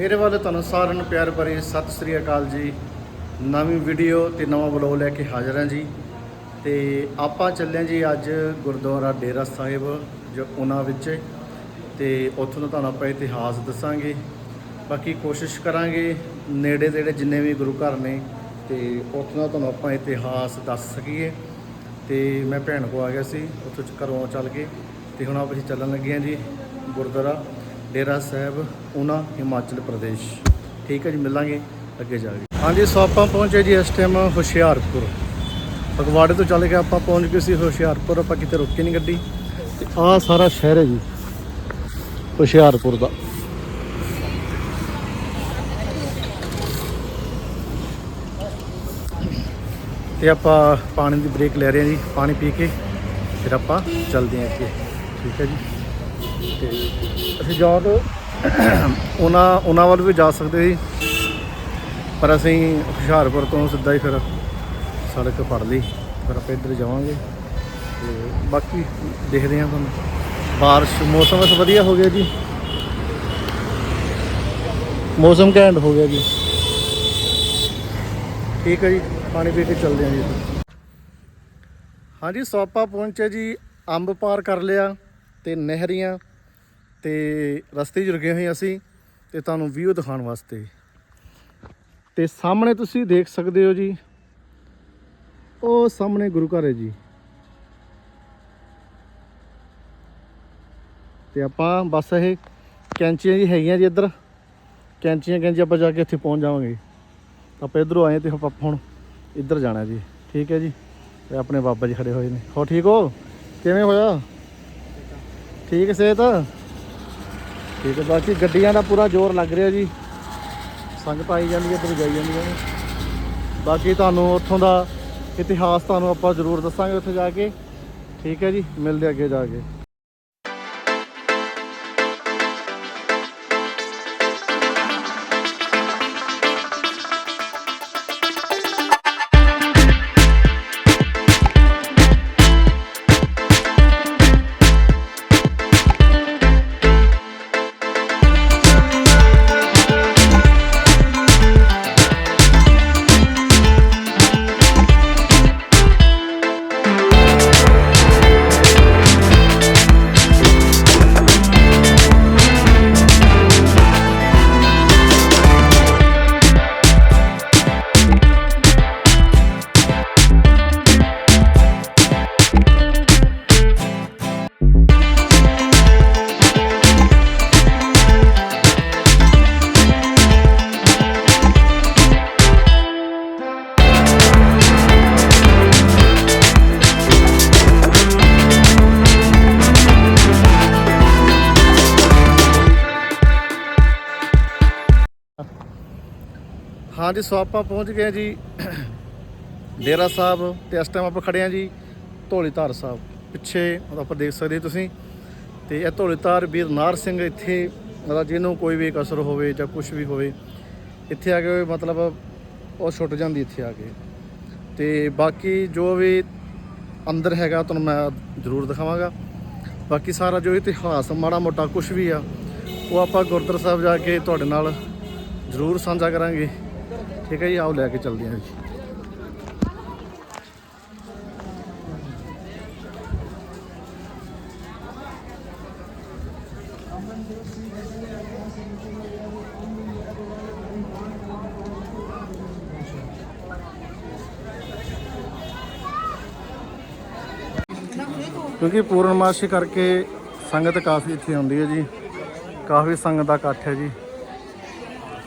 ਮੇਰੇ ਵੱਲ ਤੁਹਾਨੂੰ ਸਾਰਿਆਂ ਨੂੰ ਪਿਆਰ ਭਰੀ ਸਤਿ ਸ੍ਰੀ ਅਕਾਲ ਜੀ। ਨਵੀਂ ਵੀਡੀਓ ਤੇ ਨਵਾਂ ਵਲੋਗ ਲੈ ਕੇ ਹਾਜ਼ਰ ਹਾਂ ਜੀ। ਤੇ ਆਪਾਂ ਚੱਲੇ ਜੀ ਅੱਜ ਗੁਰਦੁਆਰਾ ਡੇਰਾ ਸਾਹਿਬ, ਜੋ ਉਹਨਾਂ ਵਿੱਚ। ਹੈ ਤੇ ਉੱਥੋਂ ਦਾ ਤੁਹਾਨੂੰ ਆਪਾਂ ਇਤਿਹਾਸ ਦੱਸਾਂਗੇ। ਬਾਕੀ ਕੋਸ਼ਿਸ਼ ਕਰਾਂਗੇ ਨੇੜੇ ਨੇੜੇ ਜਿੰਨੇ ਵੀ ਗੁਰੂ ਘਰ ਨੇ, ਤੇ ਉੱਥੋਂ ਦਾ ਤੁਹਾਨੂੰ ਆਪਾਂ ਇਤਿਹਾਸ ਦੱਸ ਸਕੀਏ। ਤੇ ਮੈਂ ਭੈਣ ਕੋ ਆ ਗਿਆ ਸੀ, ਉੱਥੋਂ ਘਰੋਂ ਚੱਲ ਕੇ। ਤੇ ਹੁਣ ਆਪਾਂ ਅਸੀਂ ਚੱਲਣ ਲੱਗੇ ਹਾਂ ਜੀ ਗੁਰਦੁਆਰਾ। ਡੇਰਾ ਸਾਹਿਬ ਉਹਨਾਂ ਹਿਮਾਚਲ ਪ੍ਰਦੇਸ਼। ਠੀਕ ਹੈ ਜੀ, ਮਿਲਾਂਗੇ, ਅੱਗੇ ਜਾ ਕੇ। ਹਾਂਜੀ, ਸੋ ਆਪਾਂ ਪਹੁੰਚੇ ਜੀ ਇਸ ਟਾਈਮ ਹੁਸ਼ਿਆਰਪੁਰ। ਫਗਵਾੜੇ ਤੋਂ ਚੱਲ ਕੇ ਆਪਾਂ ਪਹੁੰਚ ਗਏ ਸੀ ਹੁਸ਼ਿਆਰਪੁਰ, ਆਪਾਂ ਕਿਤੇ ਰੁਕੇ ਨਹੀਂ ਗੱਡੀ। ਤੇ ਆਹ ਸਾਰਾ ਸ਼ਹਿਰ ਹੈ ਜੀ, ਹੁਸ਼ਿਆਰਪੁਰ ਦਾ। ਤੇ ਆਪਾਂ ਪਾਣੀ ਦੀ ਬ੍ਰੇਕ ਲੈ ਰਹੇ ਹਾਂ ਜੀ, ਪਾਣੀ ਪੀ ਕੇ, ਫਿਰ ਆਪਾਂ ਚੱਲਦੇ ਹਾਂ ਅੱਗੇ ਠੀਕ ਹੈ ਜੀ। ਤੇ ਅਸੀਂ ਜਾ ਤੋਂ ਉਹਨਾਂ ਉਹਨਾਂ ਵੱਲ ਵੀ ਜਾ ਸਕਦੇ ਸੀ। ਪਰ ਅਸੀਂ ਹੁਸ਼ਿਆਰਪੁਰ ਤੋਂ ਸਿੱਧਾ ਹੀ ਫਿਰ ਸੜਕ ਫੜ ਲਈ। ਫਿਰ ਆਪਾਂ ਇੱਧਰ ਜਾਵਾਂਗੇ ਤੇ ਬਾਕੀ ਦੇਖਦੇ ਹਾਂ ਤੁਹਾਨੂੰ। ਬਾਰਿਸ਼, ਮੌਸਮ ਵਸ ਵਧੀਆ ਹੋ ਗਿਆ ਜੀ। ਮੌਸਮ ਘੈਂਟ ਹੋ ਗਿਆ ਜੀ। ਠੀਕ ਹੈ ਜੀ, ਪਾਣੀ ਪੀ ਕੇ ਚੱਲਦੇ ਹਾਂ ਜੀ ਹਾਂਜੀ ਸੋਪਾ ਪਹੁੰਚੇ ਜੀ, ਅੰਬ ਪਾਰ ਕਰ ਲਿਆ ਤੇ ਨਹਿਰੀਆਂ ਤੇ ਰਸਤੇ 'ਚ ਰੁਕੇ ਹੋਏ ਅਸੀਂ ਤੇ ਤੁਹਾਨੂੰ ਵੀਊ ਦਿਖਾਉਣ ਵਾਸਤੇ। ਤੇ ਸਾਹਮਣੇ ਤੁਸੀਂ ਦੇਖ ਸਕਦੇ ਹੋ ਜੀ, ਉਹ ਸਾਹਮਣੇ ਗੁਰੂ ਘਰ ਹੈ ਜੀ। ਤੇ ਆਪਾਂ ਬਸ ਇਹ ਕੈਂਚੀਆਂ ਜੀ ਹੈਗੀਆਂ ਜੀ ਇੱਧਰ। ਕੈਂਚੀਆਂ ਕੈਂਚੀ ਆਪਾਂ ਜਾ ਕੇ ਇੱਥੇ ਪਹੁੰਚ ਜਾਵਾਂਗੇ। ਆਪਾਂ ਇੱਧਰੋਂ ਆਏ ਤੇ ਆਪਾਂ ਹੁਣ ਇੱਧਰ ਜਾਣਾ ਜੀ। ਠੀਕ ਹੈ ਜੀ? ਤੇ ਆਪਣੇ ਬਾਬਾ ਜੀ ਖੜੇ ਹੋਏ ਨੇ। ਹੋ ਠੀਕ ਹੋ? ਕਿਵੇਂ ਹੋਇਆ? ਠੀਕ ਹੈ ਸਿਹਤ? ਠੀਕ ਹੈ, ਬਾਕੀ ਗੱਡੀਆਂ ਦਾ ਪੂਰਾ ਜ਼ੋਰ ਲੱਗ ਰਿਹਾ ਜੀ। ਸੰਗਤ ਆਈ ਜਾਂਦੀ ਹੈ, ਇੱਧਰ ਜਾਈ ਜਾਂਦੀ ਹੈ। ਬਾਕੀ ਤੁਹਾਨੂੰ ਉੱਥੋਂ ਦਾ ਇਤਿਹਾਸ ਤੁਹਾਨੂੰ ਆਪਾਂ ਜ਼ਰੂਰ ਦੱਸਾਂਗੇ ਉੱਥੇ ਜਾ ਕੇ। ਠੀਕ ਹੈ ਜੀ, ਮਿਲਦੇ ਅੱਗੇ ਜਾ ਕੇ। ਹਾਂਜੀ, ਸੋ ਆਪਾਂ ਪਹੁੰਚ ਗਏ ਜੀ ਡੇਰਾ ਸਾਹਿਬ ਤੇ ਇਸ ਟਾਈਮ ਆਪਾਂ ਖੜੇ ਹਾਂ ਜੀ ਧੌਲੀਧਾਰ ਸਾਹਿਬ। ਪਿੱਛੇ ਆਪਾਂ ਦੇਖ ਸਕਦੇ ਤੁਸੀਂ। ਤੇ ਇਹ ਧੌਲੀ ਧਾਰ ਵੀਰ ਨਾਰ ਸਿੰਘ ਇੱਥੇ, ਮਤਲਬ ਜਿਹਨੂੰ ਕੋਈ ਵੀ ਕਸਰ ਹੋਵੇ ਜਾਂ ਕੁਝ ਵੀ ਹੋਵੇ, ਇੱਥੇ ਆ ਕੇ ਮਤਲਬ ਉਹ ਛੁੱਟ ਜਾਂਦੀ ਇੱਥੇ ਆ ਕੇ। ਤੇ ਬਾਕੀ ਜੋ ਵੀ ਅੰਦਰ ਹੈਗਾ ਤੁਹਾਨੂੰ ਮੈਂ ਜ਼ਰੂਰ ਦਿਖਾਵਾਂਗਾ। ਬਾਕੀ ਸਾਰਾ ਜੋ ਇਤਿਹਾਸ ਮਾੜਾ ਮੋਟਾ ਕੁਝ ਵੀ ਆ, ਉਹ ਆਪਾਂ ਗੁਰਦੁਆਰਾ ਸਾਹਿਬ ਜਾ ਕੇ ਤੁਹਾਡੇ ਨਾਲ ਜ਼ਰੂਰ ਸਾਂਝਾ ਕਰਾਂਗੇ। ਠੀਕ ਹੈ ਜੀ, ਆਓ ਲੈ ਕੇ ਚੱਲਦੇ ਹਾਂ ਜੀ। ਕਿਉਂਕਿ ਪੂਰਨਮਾਸ਼ੀ ਕਰਕੇ ਸੰਗਤ ਕਾਫੀ ਇੱਥੇ ਆਉਂਦੀ ਹੈ ਜੀ। ਕਾਫੀ ਸੰਗਤ ਦਾ ਇਕੱਠ ਹੈ ਜੀ।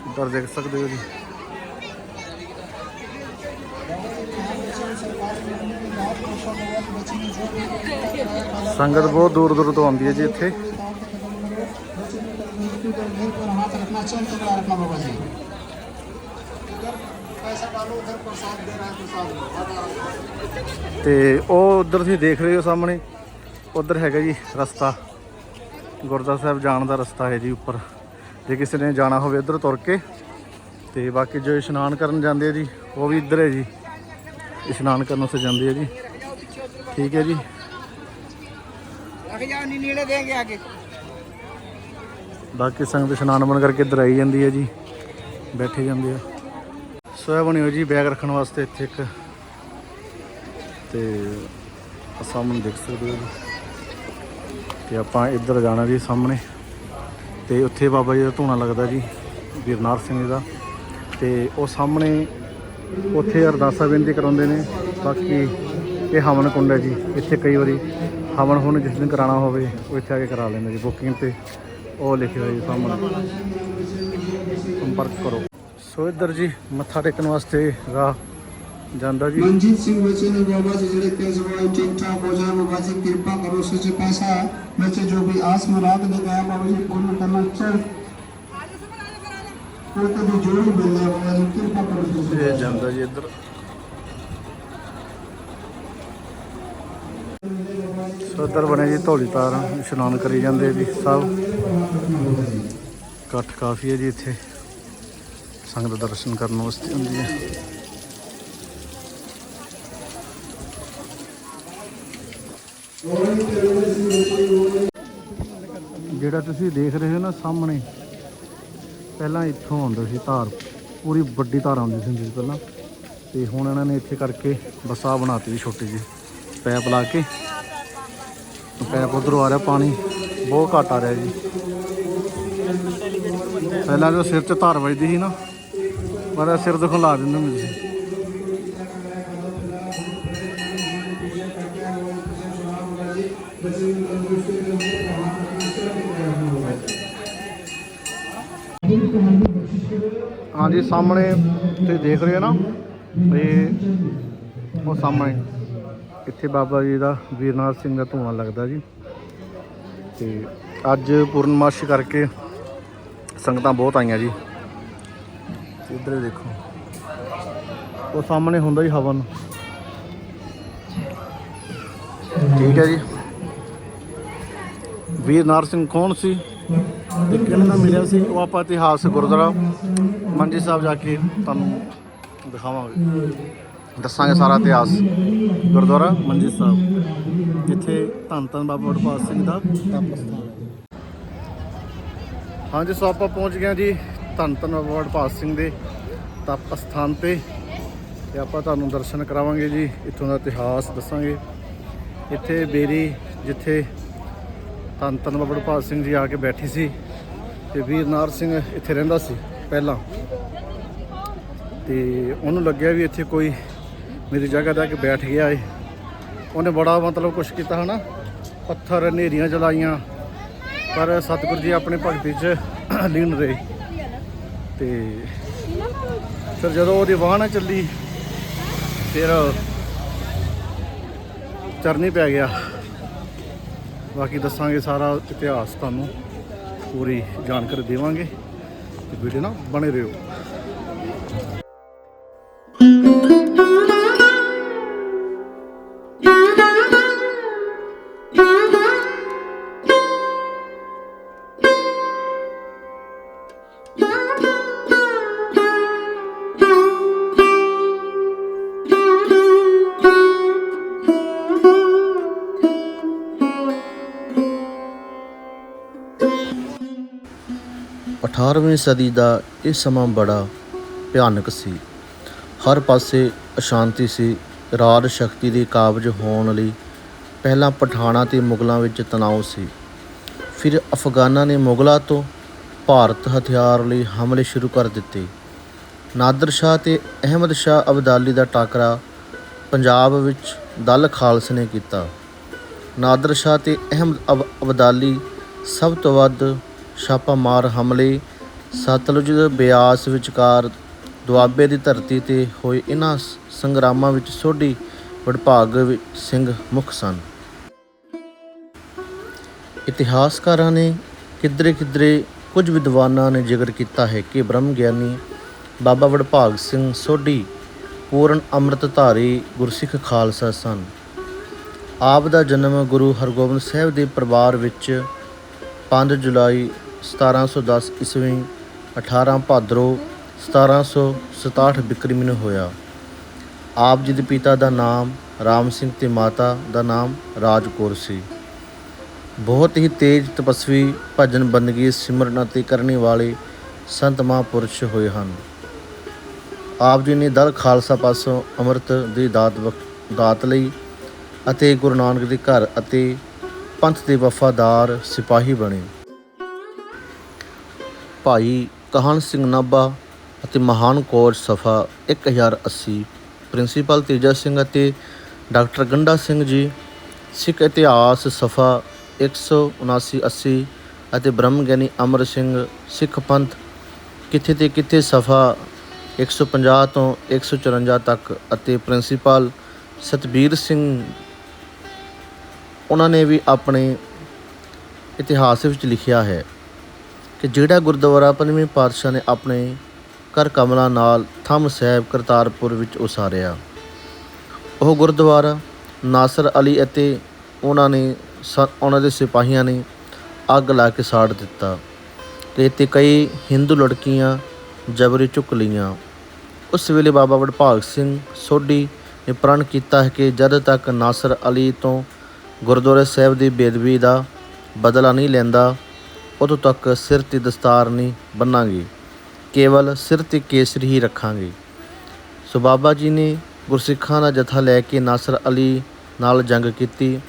ਉੱਧਰ ਦੇਖ ਸਕਦੇ ਹੋ ਜੀ। ਸੰਗਤ ਬਹੁਤ ਦੂਰ ਦੂਰ ਤੋਂ ਆਉਂਦੀ ਹੈ ਜੀ ਇੱਥੇ। ਤੇ ਉਹ ਉਧਰ ਤੁਸੀਂ ਦੇਖ ਰਹੇ ਹੋ ਸਾਹਮਣੇ, ਉਧਰ ਹੈਗਾ ਜੀ ਰਸਤਾ। ਗੁਰਦਾਸ ਸਾਹਿਬ ਜਾਣ ਦਾ ਰਸਤਾ ਹੈ ਜੀ ਉੱਪਰ। ਜੇ ਕਿਸੇ ਨੇ ਜਾਣਾ ਹੋਵੇ ਉਧਰ ਤੁਰ ਕੇ, ਤੇ ਬਾਕੀ ਜੋ ਇਸ਼ਨਾਨ ਕਰਨ ਜਾਂਦੇ ਆ ਜੀ, ਉਹ ਵੀ ਇੱਧਰ ਹੈ ਜੀ। ਇਸ਼ਨਾਨ ਕਰਨ ਉਸ ਜਾਂਦੇ ਆ ਜੀ। ਠੀਕ ਹੈ ਜੀ। ਰੱਖ ਜਾ ਨੀ ਨੀਲੇ ਦੇਗੇ ਆਗੇ ਬਾਕੀ ਸੰਗਤ ਇਸ਼ਨਾਨ ਮਨ ਕਰਕੇ ਇੱਧਰ ਆਈ ਜਾਂਦੀ ਹੈ ਜੀ ਬੈਠੇ ਜਾਂਦੇ ਆ ਸੋ ਇਹ ਬਣੀ ਹੋਈ ਜੀ ਬੈਗ ਰੱਖਣ ਵਾਸਤੇ ਇੱਥੇ ਇੱਕ। ਤੇ ਸਾਹਮਣੇ ਦੇਖ ਸਕਦੇ ਹੋ ਜੀ। ਤੇ ਆਪਾਂ ਇੱਧਰ ਜਾਣਾ ਜੀ ਸਾਹਮਣੇ। ਤੇ ਉੱਥੇ ਬਾਬਾ ਜੀ ਦਾ ਧੂਣਾ ਲੱਗਦਾ ਜੀ ਵੀਰਨਾਰ ਸਿੰਘ ਜੀ ਦਾ। ਤੇ ਉਹ ਸਾਹਮਣੇ ਉੱਥੇ ਅਰਦਾਸਾ ਬੇਨਤੀ ਕਰਾਉਂਦੇ ਨੇ ਬਾਕੀ ਇਹ ਹਵਨ ਕੁੰਡ ਹੈ ਜੀ। ਇੱਥੇ ਕਈ ਵਾਰੀ ਹਵਨ ਹੁਣ ਜਿਸ ਦਿਨ ਕਰਾਉਣਾ ਹੋਵੇ ਉਹ ਇੱਥੇ ਆ ਕੇ ਕਰਾ ਲੈਂਦੇ ਜੀ। ਬੁਕਿੰਗ ਤੇ ਉਹ ਲਿਖਿਆ ਹੋਇਆ ਜੀ ਸਾਹਮਣੇ। ਸੰਪਰਕ ਕਰੋ। ਸੋ ਇੱਧਰ ਜੀ ਮੱਥਾ ਟੇਕਣ ਵਾਸਤੇ ਰਾਹ ਜਾਂਦਾ ਜੀ। ਮਨਜੀਤ ਸਿੰਘ ਬੱਚੇ ਨੇ ਬਾਬਾ ਜੀ ਜਿਹੜੇ ਪੈਸੇ ਵਾਲੇ ਠੀਕ ਠਾਕ ਹੋ ਜਾਣ ਬਾਬਾ ਜੀ ਕਿਰਪਾ ਕਰੋ ਸੱਚੇ ਪੈਸਾ ਬੱਚੇ ਜੋ ਵੀ ਆਸ ਮੁਰਾਦ ਲੈ ਗਏ ਬਾਬਾ ਜੀ ਪੂर्ण ਕਰਨਾ ਚਾਹ ਕੋਈ ਕਦੇ ਜੋੜੀ ਮਿਲਦਾ ਬਾਬਾ ਜੀ ਕਿਰਪਾ ਕਰੋ। ਪਾਤਸ਼ਾਹ। ਜਾਂਦਾ ਜੀ ਇੱਧਰ। ਸੋ ਬਣੇ ਜੀ ਧੌਲੀ ਤਾਰ, ਇਸ਼ਨਾਨ ਕਰੀ ਜਾਂਦੇ ਜੀ ਸਭ। ਇਕੱਠ ਕਾਫੀ ਹੈ ਜੀ ਇੱਥੇ। ਸੰਗਤ ਦਰਸ਼ਨ ਕਰਨ ਵਾਸਤੇ ਹੁੰਦੀ ਹੈ। ਜਿਹੜਾ ਤੁਸੀਂ ਦੇਖ ਰਹੇ ਹੋ ਨਾ ਸਾਹਮਣੇ, ਪਹਿਲਾਂ ਇੱਥੋਂ ਆਉਂਦਾ ਸੀ ਧਾਰ। ਪੂਰੀ ਵੱਡੀ ਧਾਰ ਆਉਂਦੀ ਸੀ ਹੁੰਦੀ ਪਹਿਲਾਂ ਤੇ ਹੁਣ ਇਹਨਾਂ ਨੇ ਇੱਥੇ ਕਰਕੇ ਬੱਸਾ ਬਣਾਤੀ ਜੀ ਛੋਟੀ ਜੀ ਪੈਪ ਲਾ ਕੇ। ਪੈਪ ਉਧਰੋਂ ਆ ਰਿਹਾ, ਪਾਣੀ ਬਹੁਤ ਘੱਟ ਆ ਰਿਹਾ ਜੀ। ਪਹਿਲਾਂ ਜੋ ਸਿਰ 'ਚ ਧਾਰ ਵੱਜਦੀ ਸੀ ਨਾ, ਪਰ ਸਿਰ ਦੁਖਣ ਲਾ ਦਿੰਦੇ ਹੁੰਦੇ ਸੀ। ਹਾਂਜੀ, ਸਾਹਮਣੇ ਤੁਸੀਂ ਦੇਖ ਰਹੇ ਹੋ ਨਾ ਇਹ ਉਹ ਸਾਹਮਣੇ। ਇੱਥੇ ਬਾਬਾ ਜੀ ਦਾ ਵੀਰਨਾਥ ਸਿੰਘ ਦਾ ਧੂਣਾ ਲੱਗਦਾ ਜੀ। ਤੇ ਅੱਜ ਪੂਰਨਮਾਸ਼ੀ ਕਰਕੇ ਸੰਗਤਾਂ ਬਹੁਤ ਆਈਆਂ ਜੀ। ਇੱਧਰ ਦੇਖੋ। ਉਹ ਸਾਹਮਣੇ ਹੁੰਦਾ ਜੀ ਹਵਨ। ਠੀਕ ਹੈ ਜੀ। ਵੀਰਨਾਰ ਸਿੰਘ ਕੌਣ ਸੀ? ਤੇ ਕਿਹਨਾਂ ਨਾਲ ਮਿਲਿਆ ਸੀ? ਉਹ ਆਪਾਂ ਇਤਿਹਾਸ, ਗੁਰਦੁਆਰਾ ਮੰਜੀ ਸਾਹਿਬ ਜਾ ਕੇ ਤੁਹਾਨੂੰ ਦਿਖਾਵਾਂਗੇ। ਦੱਸਾਂਗੇ ਸਾਰਾ ਇਤਿਹਾਸ। ਗੁਰਦੁਆਰਾ ਮੰਜੀ ਸਾਹਿਬ। ਜਿੱਥੇ ਧੰਨ ਧੰਨ ਬਾਬਾ ਵਡਭਾਗ ਸਿੰਘ ਦਾ ਤਪ ਸਥਾਨ ਹੈ ਹਾਂਜੀ, ਸੋ ਆਪਾਂ ਪਹੁੰਚ ਗਏ ਜੀ ਧੰਨ ਧੰਨ ਬਾਬਾ ਵਡਭਾਗ ਸਿੰਘ ਦੇ ਤਪ ਸਥਾਨ ਤੇ। ਤੇ ਆਪਾਂ ਤੁਹਾਨੂੰ ਦਰਸ਼ਨ ਕਰਾਵਾਂਗੇ ਜੀ, ਇੱਥੋਂ ਦਾ ਇਤਿਹਾਸ ਦੱਸਾਂਗੇ। ਇੱਥੇ ਬੇਰੀ ਜਿੱਥੇ ਧੰਨ ਧੰਨ ਬਾਬਾ ਵਡਭਾਗ ਸਿੰਘ ਜੀ ਆ ਕੇ ਬੈਠੀ ਸੀ ਤੇ ਵੀਰਨਾਰ ਸਿੰਘ ਇੱਥੇ ਰਹਿੰਦਾ ਸੀ ਪਹਿਲਾਂ। ਤੇ ਉਹਨੂੰ ਲੱਗਿਆ ਵੀ ਇੱਥੇ ਕੋਈ ਮੇਰੀ ਜਗ੍ਹਾ ਤੇ ਆ ਬੈਠ ਗਿਆ ਏ। ਉਹਨੇ ਬੜਾ ਮਤਲਬ ਕੁਛ ਕੀਤਾ ਹਨਾ। ਪੱਥਰ, ਹਨੇਰੀਆਂ ਜਲਾਈਆਂ। ਪਰ ਸਤਿਗੁਰੂ ਜੀ ਆਪਣੇ ਭਗਤੀ 'ਚ ਲੀਨ ਰਹੇ। ਤੇ ਫਿਰ ਜਦੋਂ ਉਹਦੀ ਵਾਹਣਾ ਚੱਲੀ, ਫਿਰ ਚਰਨੀ ਪੈ ਗਿਆ। ਬਾਕੀ ਦੱਸਾਂਗੇ ਸਾਰਾ ਇਤਿਹਾਸ ਤੁਹਾਨੂੰ। ਪੂਰੀ ਜਾਣਕਾਰੀ ਦੇਵਾਂਗੇ। ਤੇ ਵੀਡੀਓ ਨਾਲ ਬਣੇ ਰਹੋ। ਅਠਾਰ੍ਹਵੀਂ ਸਦੀ ਦਾ ਇਹ ਸਮਾਂ ਬੜਾ ਭਿਆਨਕ ਸੀ। ਹਰ ਪਾਸੇ ਅਸ਼ਾਂਤੀ ਸੀ। ਰਾਜ ਸ਼ਕਤੀ ਦੇ ਕਾਬਜ ਹੋਣ ਲਈ ਪਹਿਲਾਂ ਪਠਾਣਾ ਤੇ ਮੁਗਲਾਂ ਵਿੱਚ ਤਣਾਅ ਸੀ। ਫਿਰ ਅਫਗਾਨਾਂ ਨੇ ਮੁਗਲਾਂ ਤੋਂ ਭਾਰਤ ਹਥਿਆਰ ਲਈ ਹਮਲੇ ਸ਼ੁਰੂ ਕਰ ਦਿੱਤੇ। ਨਾਦਰ ਸ਼ਾਹ ਤੇ ਅਹਿਮਦ ਸ਼ਾਹ ਅਬਦਾਲੀ ਦਾ ਟਾਕਰਾ ਪੰਜਾਬ ਵਿੱਚ ਦਲ ਖਾਲਸ ਨੇ ਕੀਤਾ। ਨਾਦਰ ਸ਼ਾਹ ਤੇ ਅਹਿਮਦ ਅਬ- ਅਬਦਾਲੀ ਸਭ ਤੋਂ ਵੱਧ ਛਾਪਾਮਾਰ ਹਮਲੇ ਸਤਲੁਜ ਦੇ ਬਿਆਸ ਵਿਚਕਾਰ ਦੁਆਬੇ ਦੀ ਧਰਤੀ ਤੇ ਹੋਏ ਇਹਨਾਂ ਸ- ਸੰਗਰਾਮਾਂ ਵਿੱਚ ਸੋਢੀ ਵਡਭਾਗ ਸਿੰਘ ਮੁੱਖ ਸਨ। ਇਤਿਹਾਸਕਾਰਾਂ ਨੇ ਕਿਧਰੇ ਕਿਧਰੇ ਕੁਝ ਵਿਦਵਾਨਾਂ ਨੇ ਜ਼ਿਕਰ ਕੀਤਾ ਹੈ ਕਿ ਬ੍ਰਹਮ ਗਿਆਨੀ ਬਾਬਾ ਵਡਭਾਗ ਸਿੰਘ ਸੋਢੀ ਪੂਰਨ ਅੰਮ੍ਰਿਤਧਾਰੀ ਗੁਰਸਿੱਖ ਖਾਲਸਾ ਸਨ। ਆਪ ਦਾ ਜਨਮ ਗੁਰੂ ਹਰਗੋਬਿੰਦ ਸਾਹਿਬ ਦੇ ਪਰਿਵਾਰ ਵਿੱਚ 5 ਜੁਲਾਈ 1710 ਈਸਵੀ 18 ਭਾਦਰੋਂ 1767 ਬਿਕਰਮੀ ਨੂੰ ਹੋਇਆ। ਆਪ ਜੀ ਦੇ ਪਿਤਾ ਦਾ ਨਾਮ ਰਾਮ ਸਿੰਘ ਤੇ ਮਾਤਾ ਦਾ ਨਾਮ ਰਾਜ ਕੌਰ ਸੀ। ਬਹੁਤ ਹੀ ਤੇਜ਼ ਤਪਸਵੀ ਭਜਨ ਬੰਦਗੀ ਸਿਮਰਨ ਅਤੇ ਕਰਨੀ ਵਾਲੇ ਸੰਤ ਮਹਾਂਪੁਰਸ਼ ਹੋਏ ਹਨ। ਆਪ ਜੀ ਨੇ ਦਲ ਖਾਲਸਾ ਪਾਸੋਂ ਅੰਮ੍ਰਿਤ ਦੀ ਦਾਤ ਬਖ- ਦਾਤ ਲਈ ਅਤੇ ਗੁਰੂ ਨਾਨਕ ਦੇ ਘਰ ਅਤੇ ਪੰਥ ਦੇ ਵਫਾਦਾਰ ਸਿਪਾਹੀ ਬਣੇ। ਭਾਈ ਕਹਨ ਸਿੰਘ ਨਾਭਾ ਅਤੇ ਮਹਾਨ ਕੋਚ ਸਫਾ 1080 ਪ੍ਰਿੰਸੀਪਲ ਤੇਜਾ ਸਿੰਘ ਅਤੇ ਡਾਕਟਰ ਗੰਡਾ ਸਿੰਘ ਜੀ, ਸਿੱਖ ਇਤਿਹਾਸ ਸਫਾ 179 80 ਅਤੇ ਬ੍ਰਹਮ ਗਿਆਨੀ ਅਮਰ ਸਿੰਘ, ਸਿੱਖ ਪੰਥ ਕਿੱਥੇ ਤੇ ਕਿੱਥੇ ਸਫਾ 150 ਤੋਂ 154 ਤੱਕ ਅਤੇ ਪ੍ਰਿੰਸੀਪਲ ਸਤਬੀਰ ਸਿੰਘ, ਉਹਨਾਂ ਨੇ ਵੀ ਆਪਣੇ ਇਤਿਹਾਸ ਵਿੱਚ ਲਿਖਿਆ ਹੈ। ਕਿ ਜਿਹੜਾ ਗੁਰਦੁਆਰਾ ਪੰਜਵੇਂ ਪਾਤਸ਼ਾਹ ਨੇ ਆਪਣੇ ਕਰ ਕਮਲਾਂ ਨਾਲ ਥੰਮ ਸਾਹਿਬ ਕਰਤਾਰਪੁਰ ਵਿੱਚ ਉਸਾਰਿਆ। ਉਹ ਗੁਰਦੁਆਰਾ ਨਾਸਰ ਅਲੀ ਅਤੇ ਉਹਨਾਂ ਨੇ ਸ- ਉਹਨਾਂ ਦੇ ਸਿਪਾਹੀਆਂ ਨੇ ਅੱਗ ਲਾ ਕੇ ਸਾੜ ਦਿੱਤਾ ਤੇ ਤੇ ਕਈ ਹਿੰਦੂ ਲੜਕੀਆਂ ਜਬਰੀ ਚੁੱਕ ਲਈਆਂ। ਉਸ ਵੇਲੇ ਬਾਬਾ ਵਡਭਾਗ ਸਿੰਘ ਸੋਢੀ ਨੇ ਪ੍ਰਣ ਕੀਤਾ ਹੈ ਕਿ ਜਦ ਤੱਕ ਨਾਸਰ ਅਲੀ ਤੋਂ ਗੁਰਦੁਆਰਾ ਸਾਹਿਬ ਦੀ ਬੇਦਬੀ ਦਾ ਬਦਲਾ ਨਹੀਂ ਲੈਂਦਾ ਉਦੋਂ ਤੱਕ ਸਿਰ ਤੇ ਦਸਤਾਰ ਨਹੀਂ ਬੰਨਾਂਗੇ, ਕੇਵਲ ਸਿਰ ਤੇ ਕੇਸਰੀ ਹੀ ਰੱਖਾਂਗੇ। ਸੋ ਬਾਬਾ ਜੀ ਨੇ ਗੁਰਸਿੱਖਾਂ ਦਾ ਜਥਾ ਲੈ ਕੇ ਨਾਸਰ ਅਲੀ ਨਾਲ ਜੰਗ ਕੀਤੀ।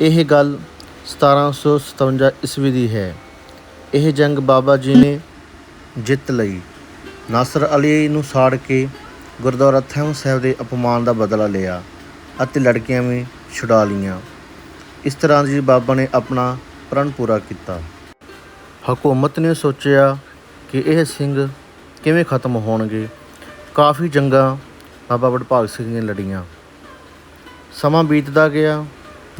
ਇਹ ਗੱਲ 1757 ਈਸਵੀ ਦੀ ਹੈ। ਇਹ ਜੰਗ ਬਾਬਾ ਜੀ ਨੇ ਜਿੱਤ ਲਈ। ਨਾਸਰ ਅਲੀ ਨੂੰ ਸਾੜ ਕੇ ਗੁਰਦੁਆਰਾ ਥੰਮ ਸਾਹਿਬ ਦੇ ਅਪਮਾਨ ਦਾ ਬਦਲਾ ਲਿਆ ਅਤੇ ਲੜਕੀਆਂ ਵੀ ਛੁਡਾ ਲਈਆਂ। ਇਸ ਤਰ੍ਹਾਂ ਜੀ ਬਾਬਾ ਨੇ ਆਪਣਾ ਪ੍ਰਣ ਪੂਰਾ ਕੀਤਾ। ਹਕੂਮਤ ਨੇ ਸੋਚਿਆ ਕਿ ਇਹ ਸਿੰਘ ਕਿਵੇਂ ਖਤਮ ਹੋਣਗੇ। ਕਾਫੀ ਜੰਗਾਂ ਬਾਬਾ ਵਡਭਾਗ ਸਿੰਘ ਨੇ ਲੜੀਆਂ। ਸਮਾਂ ਬੀਤਦਾ ਗਿਆ।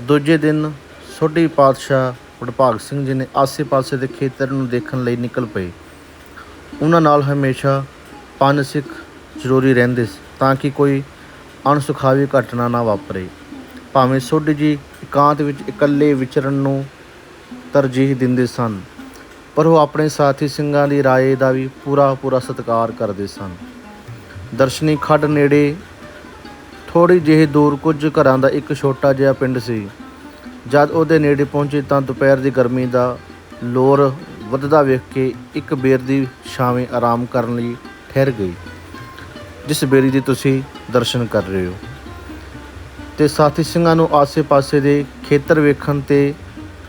ਦੂਜੇ ਦਿਨ ਸੋਢੀ ਪਾਤਸ਼ਾਹ ਵਡਭਾਗ ਸਿੰਘ ਜੀ ਨੇ ਆਸੇ-ਪਾਸੇ ਦੇ ਖੇਤਰ ਨੂੰ ਦੇਖਣ ਲਈ ਨਿਕਲ ਪਏ। ਉਹਨਾਂ ਨਾਲ ਹਮੇਸ਼ਾ ਪੰਜ ਸਿੱਖ ਜ਼ਰੂਰੀ ਰਹਿੰਦੇ ਸੀ ਤਾਂ ਕਿ ਕੋਈ ਅਣਸੁਖਾਵੀ ਘਟਨਾ ਨਾ ਵਾਪਰੇ। ਭਾਵੇਂ ਸੋਢੀ ਜੀ ਇਕਾਂਤ ਵਿੱਚ ਇਕੱਲੇ ਵਿਚਰਨ ਨੂੰ ਤਰਜੀਹ ਦਿੰਦੇ ਸਨ ਪਰ ਉਹ ਆਪਣੇ ਸਾਥੀ ਸਿੰਘਾਂ ਦੀ ਰਾਏ ਦਾ ਵੀ ਪੂਰਾ ਪੂਰਾ ਸਤਿਕਾਰ ਕਰਦੇ ਸਨ। ਦਰਸ਼ਨੀ ਖੱਡ ਨੇੜੇ ਥੋੜੀ ਜਿਹੀ ਦੂਰ ਕੁਝ ਘਰਾਂ ਦਾ ਇੱਕ ਛੋਟਾ ਜਿਹਾ ਪਿੰਡ ਸੀ। ਜਦ ਉਹਦੇ ਨੇੜੇ ਪਹੁੰਚੇ ਤਾਂ ਦੁਪਹਿਰ ਦੀ ਗਰਮੀ ਦਾ ਲੋਰ ਵੱਧਦਾ ਵੇਖ ਕੇ ਇੱਕ ਬੇਰ ਦੀ ਛਾਵੇਂ ਆਰਾਮ ਕਰਨ ਲਈ ਠਹਿਰ ਗਈ। ਜਿਸ ਬੇਰੀ ਦੀ ਤੁਸੀਂ ਦਰਸ਼ਨ ਕਰ ਰਹੇ ਹੋ। ਤੇ ਸਾਥੀ ਸਿੰਘਾਂ ਨੂੰ ਆਸੇ-ਪਾਸੇ ਦੇ ਖੇਤਰ ਵੇਖਣ ਤੇ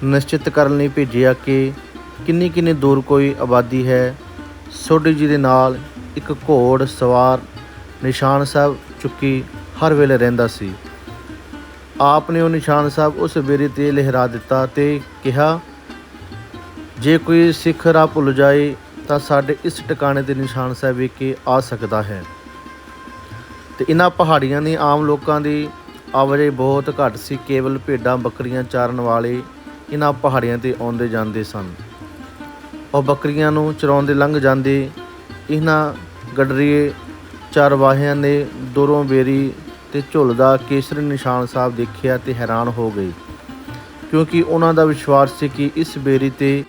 ਨਿਸ਼ਚਿਤ ਕਰਨ ਲਈ ਭੇਜਿਆ ਕਿ ਕਿੰਨੀ ਕਿੰਨੀ ਦੂਰ ਕੋਈ ਆਬਾਦੀ ਹੈ? ਸੋਢੀ ਜੀ ਦੇ ਨਾਲ ਇੱਕ ਘੋੜ ਸਵਾਰ ਨਿਸ਼ਾਨ ਸਾਹਿਬ ਚੁੱਕੀ ਹਰ ਵੇਲੇ ਰਹਿੰਦਾ ਸੀ। ਆਪ ਨੇ ਉਹ ਨਿਸ਼ਾਨ ਸਾਹਿਬ ਉਸ ਵੇਰੇ ਤੇ ਲਹਿਰਾ ਦਿੱਤਾ ਤੇ ਕਿਹਾ, ਜੇ ਕੋਈ ਸਿੱਖ ਰਾਹ ਭੁੱਲ ਜਾਏ, ਤਾਂ ਸਾਡੇ ਇਸ ਟਿਕਾਣੇ ਤੇ ਨਿਸ਼ਾਨ ਸਾਹਿਬ ਵੇਖ ਕੇ ਆ ਸਕਦਾ ਹੈ। ਤੇ ਇਹਨਾਂ ਪਹਾੜੀਆਂ ਦੀ ਆਮ ਲੋਕਾਂ ਦੀ ਆਵਾਜਾਈ ਬਹੁਤ ਘੱਟ ਸੀ। ਕੇਵਲ ਭੇਡਾਂ ਬੱਕਰੀਆਂ ਚਾਰਨ ਵਾਲੇ ਇਹਨਾਂ ਪਹਾੜੀਆਂ ਤੇ ਆਉਂਦੇ ਜਾਂਦੇ ਸਨ। ਉਹ ਬੱਕਰੀਆਂ ਨੂੰ ਚਰਾਉਂਦੇ ਲੰਘ ਜਾਂਦੇ। ਇਹਨਾਂ ਗਡਰੀਏ ਚਰਵਾਹਿਆਂ ਨੇ ਦੂਰੋਂ ਬੇਰੀ ਤੇ ਝੁੱਲਦਾ ਕੇਸਰੀ ਨਿਸ਼ਾਨ ਸਾਹਿਬ ਦੇਖਿਆ ਤੇ ਹੈਰਾਨ ਹੋ ਗਏ। ਕਿਉਂਕਿ ਉਹਨਾਂ ਦਾ ਵਿਸ਼ਵਾਸ ਸੀ ਕਿ ਇਸ ਬੇਰੀ ਤੇ,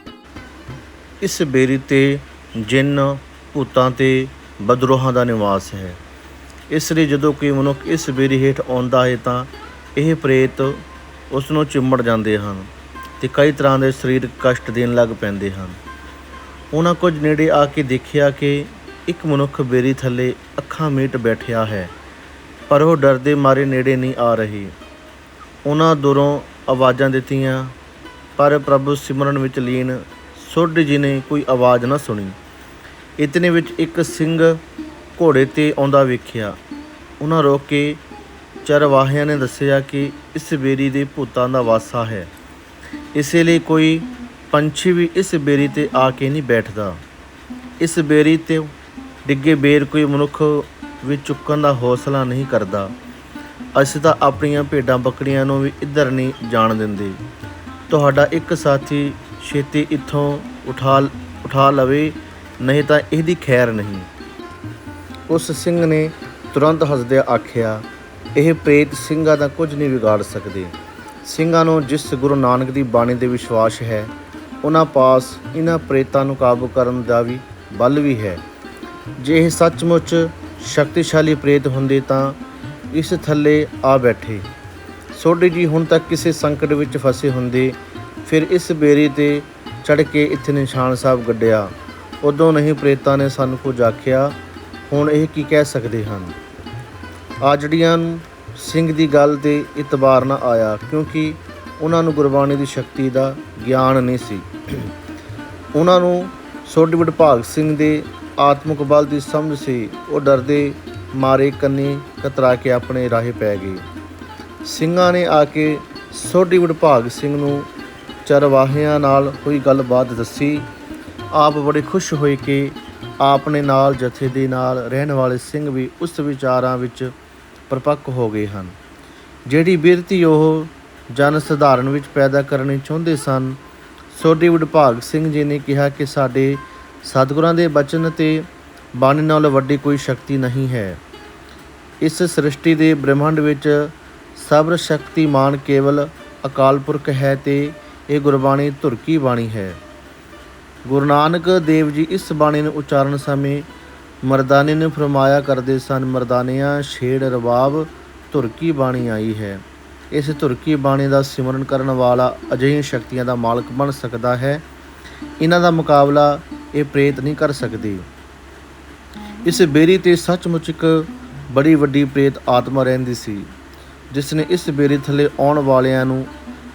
ਇਸ ਬੇਰੀ ਤੇ ਜਿੰਨ ਭੂਤਾਂ ਤੇ ਬਦਰੋਹਾਂ ਦਾ ਨਿਵਾਸ ਹੈ। ਇਸ ਲਈ ਜਦੋਂ ਕੋਈ ਮਨੁੱਖ ਇਸ ਬੇਰੀ ਹੇਠ ਆਉਂਦਾ ਹੈ ਤਾਂ ਇਹ ਪ੍ਰੇਤ ਉਸ ਨੂੰ ਚਿੰਮੜ ਜਾਂਦੇ ਹਨ ਤੇ ਕਈ ਤਰ੍ਹਾਂ ਦੇ ਸਰੀਰ ਕਸ਼ਟ ਦੇਣ ਲੱਗ ਪੈਂਦੇ ਹਨ। ਉਹਨਾਂ ਕੁਝ ਨੇੜੇ ਆ ਕੇ ਦੇਖਿਆ ਕਿ ਇੱਕ ਮਨੁੱਖ ਬੇਰੀ ਥੱਲੇ ਅੱਖਾਂ ਮੀਟ ਬੈਠਿਆ ਹੈ, ਪਰ ਉਹ ਡਰਦੇ ਮਾਰੇ ਨੇੜੇ ਨਹੀਂ ਆ ਰਹੀ। ਉਹਨਾਂ ਦੂਰੋਂ ਆਵਾਜ਼ਾਂ ਦਿੱਤੀਆਂ, ਪਰ ਪ੍ਰਭੂ ਸਿਮਰਨ ਵਿੱਚ ਲੀਨ ਸੋਢੀ ਜੀ ਨੇ ਕੋਈ ਆਵਾਜ਼ ਨਾ ਸੁਣੀ। ਇਤਨੇ ਵਿੱਚ ਇੱਕ ਸਿੰਘ ਘੋੜੇ ਤੇ ਆਉਂਦਾ ਵੇਖਿਆ। ਉਹਨਾਂ ਰੋਕ ਕੇ ਚਰਵਾਹਿਆਂ ਨੇ ਦੱਸਿਆ ਕਿ ਇਸ ਬੇਰੀ ਦੇ ਭੂਤਾਂ ਦਾ ਵਾਸਾ ਹੈ। ਇਸੇ ਲਈ ਕੋਈ ਪੰਛੀ ਵੀ ਇਸ ਬੇਰੀ ਤੇ ਆ ਕੇ ਨਹੀਂ ਬੈਠਦਾ। ਇਸ ਬੇਰੀ ਤੇ ਡਿੱਗੇ ਬੇਰ ਕੋਈ ਮਨੁੱਖ ਵੀ ਚੁੱਕਣ ਦਾ ਹੌਸਲਾ ਨਹੀਂ ਕਰਦਾ। ਅਸੀਂ ਤਾਂ ਆਪਣੀਆਂ ਭੇਡਾਂ ਬੱਕਰੀਆਂ ਨੂੰ ਵੀ ਇੱਧਰ ਨਹੀਂ ਜਾਣ ਦਿੰਦੇ। ਤੁਹਾਡਾ ਇੱਕ ਸਾਥੀ ਛੇਤੀ ਇੱਥੋਂ ਉਠਾ ਉਠਾ ਲਵੇ, ਨਹੀਂ ਤਾਂ ਇਹਦੀ ਖੈਰ ਨਹੀਂ। ਉਸ ਸਿੰਘ ਨੇ ਤੁਰੰਤ ਹੱਸਦਿਆਂ ਆਖਿਆ, ਇਹ ਪ੍ਰੇਤ ਸਿੰਘਾਂ ਦਾ ਕੁਝ ਨਹੀਂ ਵਿਗਾੜ ਸਕਦੇ। ਸਿੰਘਾਂ ਨੂੰ ਜਿਸ ਗੁਰੂ ਨਾਨਕ ਦੀ ਬਾਣੀ 'ਤੇ ਵਿਸ਼ਵਾਸ ਹੈ ਉਹਨਾਂ ਪਾਸ ਇਹਨਾਂ ਪ੍ਰੇਤਾਂ ਨੂੰ ਕਾਬੂ ਕਰਨ ਦਾ ਵੀ ਬਲ ਵੀ ਹੈ। ਜੇ ਇਹ ਸੱਚਮੁੱਚ ਸ਼ਕਤੀਸ਼ਾਲੀ ਪ੍ਰੇਤ ਹੁੰਦੇ ਤਾਂ ਇਸ ਥੱਲੇ ਆ ਬੈਠੇ। ਸੋਢੀ ਜੀ ਹੁਣ ਤੱਕ ਕਿਸੇ ਸੰਕਟ ਵਿੱਚ ਫਸੇ ਹੁੰਦੇ, ਫਿਰ ਇਸ ਬੇਰੀ ਤੇ ਚੜ ਕੇ ਇੱਥੇ ਨਿਸ਼ਾਨ ਸਾਹਿਬ ਗੱਡਿਆ। ਉਦੋਂ ਨਹੀਂ ਪ੍ਰੇਤਾਂ ਨੇ ਸਾਨੂੰ ਕੁਝ ਆਖਿਆ, ਹੁਣ ਇਹ ਕੀ ਕਹਿ ਸਕਦੇ ਹਨ? ਆਜੜੀਆਂ ਨੂੰ ਸਿੰਘ ਦੀ ਗੱਲ ਤੇ ਇਤਬਾਰ ਨਾ ਆਇਆ, ਕਿਉਂਕਿ ਉਹਨਾਂ ਨੂੰ ਗੁਰਬਾਣੀ ਦੀ ਸ਼ਕਤੀ ਦਾ ਗਿਆਨ ਨਹੀਂ ਸੀ। ਉਹਨਾਂ ਨੂੰ ਸੋਢੀ ਵਡਭਾਗ ਸਿੰਘ ਦੇ ਆਤਮਿਕ ਬਲ ਦੀ ਸਮਝ ਸੀ। ਉਹ ਡਰਦੇ ਮਾਰੇ ਕੰਨੀ ਕਤਰਾ ਕੇ ਆਪਣੇ ਰਾਹੇ ਪੈ ਗਏ। ਸਿੰਘਾਂ ਨੇ ਆ ਕੇ ਸੋਢੀ ਵਡਭਾਗ ਸਿੰਘ ਨੂੰ ਚਰਵਾਹਿਆਂ ਨਾਲ ਹੋਈ ਗੱਲਬਾਤ ਦੱਸੀ। ਆਪ ਬੜੇ ਖੁਸ਼ ਹੋਏ ਕਿ ਆਪਣੇ ਨਾਲ ਜਥੇ ਦੇ ਨਾਲ ਰਹਿਣ ਵਾਲੇ ਸਿੰਘ ਵੀ ਉਸ ਵਿਚਾਰਾਂ ਵਿੱਚ ਪਰਪੱਕ ਹੋ ਗਏ ਹਨ। ਜਿਹੜੀ ਬਿਰਤੀ ਉਹ ਜਨ ਸਧਾਰਨ ਵਿੱਚ ਪੈਦਾ ਕਰਨੀ ਚਾਹੁੰਦੇ ਸਨ। ਸੋਢੀ ਵਡਭਾਗ ਸਿੰਘ ਜੀ ਨੇ ਕਿਹਾ ਕਿ ਸਾਡੇ ਸਤਿਗੁਰਾਂ ਦੇ ਬਚਨ ਤੇ ਬਾਣੀ ਨਾਲ ਵੱਡੀ ਕੋਈ ਸ਼ਕਤੀ ਨਹੀਂ ਹੈ। ਇਸ ਸ੍ਰਿਸ਼ਟੀ ਦੇ ਬ੍ਰਹਿਮੰਡ ਵਿੱਚ ਸਬਰ ਸ਼ਕਤੀਮਾਨ ਕੇਵਲ ਅਕਾਲ ਪੁਰਖ ਹੈ ਤੇ ਇਹ ਗੁਰਬਾਣੀ ਧੁਰਕੀ ਬਾਣੀ ਹੈ। ਗੁਰੂ ਨਾਨਕ ਦੇਵ ਜੀ ਇਸ ਬਾਣੀ ਨੂੰ ਉਚਾਰਨ ਸਮੇਂ ਮਰਦਾਨੇ ਨੂੰ ਫਰਮਾਇਆ ਕਰਦੇ ਸਨ, ਮਰਦਾਨਿਆਂ, ਛੇੜ ਰਬਾਬ ਧੁਰਕੀ ਬਾਣੀ ਆਈ ਹੈ। ਇਸ ਤੁਰਕੀ ਬਾਣੀ ਦਾ ਸਿਮਰਨ ਕਰਨ ਵਾਲਾ ਅਜਿਹੀਆਂ ਸ਼ਕਤੀਆਂ ਦਾ ਮਾਲਕ ਬਣ ਸਕਦਾ ਹੈ। ਇਹਨਾਂ ਦਾ ਮੁਕਾਬਲਾ ਇਹ ਪ੍ਰੇਤ ਨਹੀਂ ਕਰ ਸਕਦੇ। ਇਸ ਬੇਰੀ ਤੇ ਸੱਚਮੁੱਚ ਇੱਕ ਬੜੀ ਵੱਡੀ ਪ੍ਰੇਤ ਆਤਮਾ ਰਹਿੰਦੀ ਸੀ, ਜਿਸ ਨੇ ਇਸ ਬੇਰੀ ਥੱਲੇ ਆਉਣ ਵਾਲਿਆਂ ਨੂੰ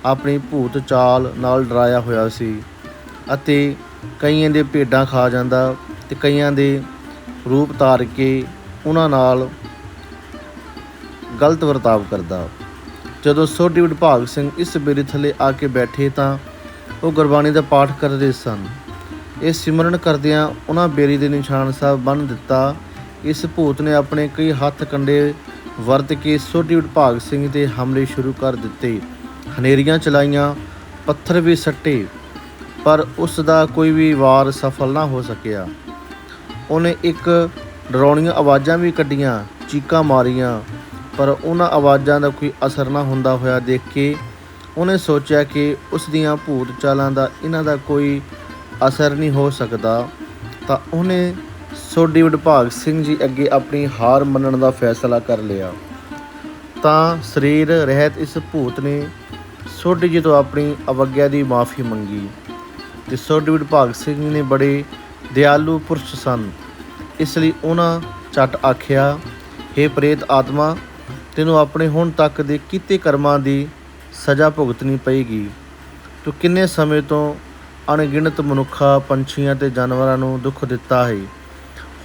ਆਪਣੀ ਭੂਤ ਚਾਲ ਨਾਲ ਡਰਾਇਆ ਹੋਇਆ ਸੀ ਅਤੇ ਕਈਆਂ ਦੇ ਭੇਡਾਂ ਖਾ ਜਾਂਦਾ ਤੇ ਕਈਆਂ ਦੇ ਰੂਪ ਧਾਰ ਕੇ ਉਹਨਾਂ ਨਾਲ ਗਲਤ ਵਰਤਾਵ ਕਰਦਾ। ਜਦੋਂ ਸੋਢੀ ਵਿਭਾਗ ਸਿੰਘ ਇਸ ਬੇਰੀ ਥੱਲੇ ਆ ਕੇ ਬੈਠੇ ਤਾਂ ਉਹ ਗੁਰਬਾਣੀ ਦਾ ਪਾਠ ਕਰਦੇ ਸਨ। ਇਹ ਸਿਮਰਨ ਕਰਦਿਆਂ ਉਹਨਾਂ ਬੇਰੀ ਦੇ ਨਿਸ਼ਾਨ ਸਾਹਿਬ ਬੰਨ ਦਿੱਤਾ। ਇਸ ਭੂਤ ਨੇ ਆਪਣੇ ਕਈ ਹੱਥ ਕੰਡੇ ਵਰਤ ਕੇ ਸੋਢੀ ਵਿਭਾਗ ਸਿੰਘ ਤੇ ਹਮਲੇ ਸ਼ੁਰੂ ਕਰ ਦਿੱਤੇ। ਹਨੇਰੀਆਂ ਚਲਾਈਆਂ, ਪੱਥਰ ਵੀ ਸੱਟੇ, ਪਰ ਉਸ ਦਾ ਕੋਈ ਵੀ ਵਾਰ ਸਫਲ ਨਾ ਹੋ ਸਕਿਆ। ਉਹਨੇ ਇੱਕ ਡਰਾਉਣੀਆਂ ਆਵਾਜ਼ਾਂ ਵੀ ਕੱਢੀਆਂ, ਚੀਕਾਂ ਮਾਰੀਆਂ। ਪਰ ਉਹਨਾਂ ਆਵਾਜ਼ਾਂ ਦਾ ਕੋਈ ਅਸਰ ਨਾ ਹੁੰਦਾ ਹੋਇਆ ਦੇਖ ਕੇ ਉਹਨੇ ਸੋਚਿਆ ਕਿ ਉਸ ਦੀਆਂ ਭੂਤ ਚਾਲਾਂ ਦਾ ਇਹਨਾਂ ਦਾ ਕੋਈ ਅਸਰ ਨਹੀਂ ਹੋ ਸਕਦਾ। ਤਾਂ ਉਹਨੇ ਸੋਢੀ ਵਡਭਾਗ ਸਿੰਘ ਜੀ ਅੱਗੇ ਆਪਣੀ ਹਾਰ ਮੰਨਣ ਦਾ ਫੈਸਲਾ ਕਰ ਲਿਆ। ਤਾਂ ਸਰੀਰ, ਰਹਿਤ ਇਸ ਭੂਤ ਨੇ ਸੋਢੀ ਜੀ ਤੋਂ ਆਪਣੀ ਅਵਗਿਆ ਦੀ ਮਾਫੀ ਮੰਗੀ ਤੇ ਸੋਢੀ ਵਡਭਾਗ ਸਿੰਘ ਜੀ ਨੇ ਬੜੇ ਦਿਆਲੂ ਪੁਰਸ਼ ਸਨ। ਇਸ ਲਈ ਉਹਨਾਂ ਝਟ ਆਖਿਆ हे ਪ੍ਰੇਤ ਆਤਮਾ ਤੈਨੂੰ ਆਪਣੇ ਹੁਣ ਤੱਕ ਦੇ ਕੀਤੇ ਕਰਮਾਂ ਦੀ ਸਜ਼ਾ ਭੁਗਤਣੀ ਪਏਗੀ। ਤੂੰ ਕਿੰਨੇ ਸਮੇਂ ਤੋਂ ਅਣਗਿਣਤ ਮਨੁੱਖਾਂ ਪੰਛੀਆਂ ਤੇ ਜਾਨਵਰਾਂ ਨੂੰ ਦੁੱਖ ਦਿੱਤਾ ਹੈ।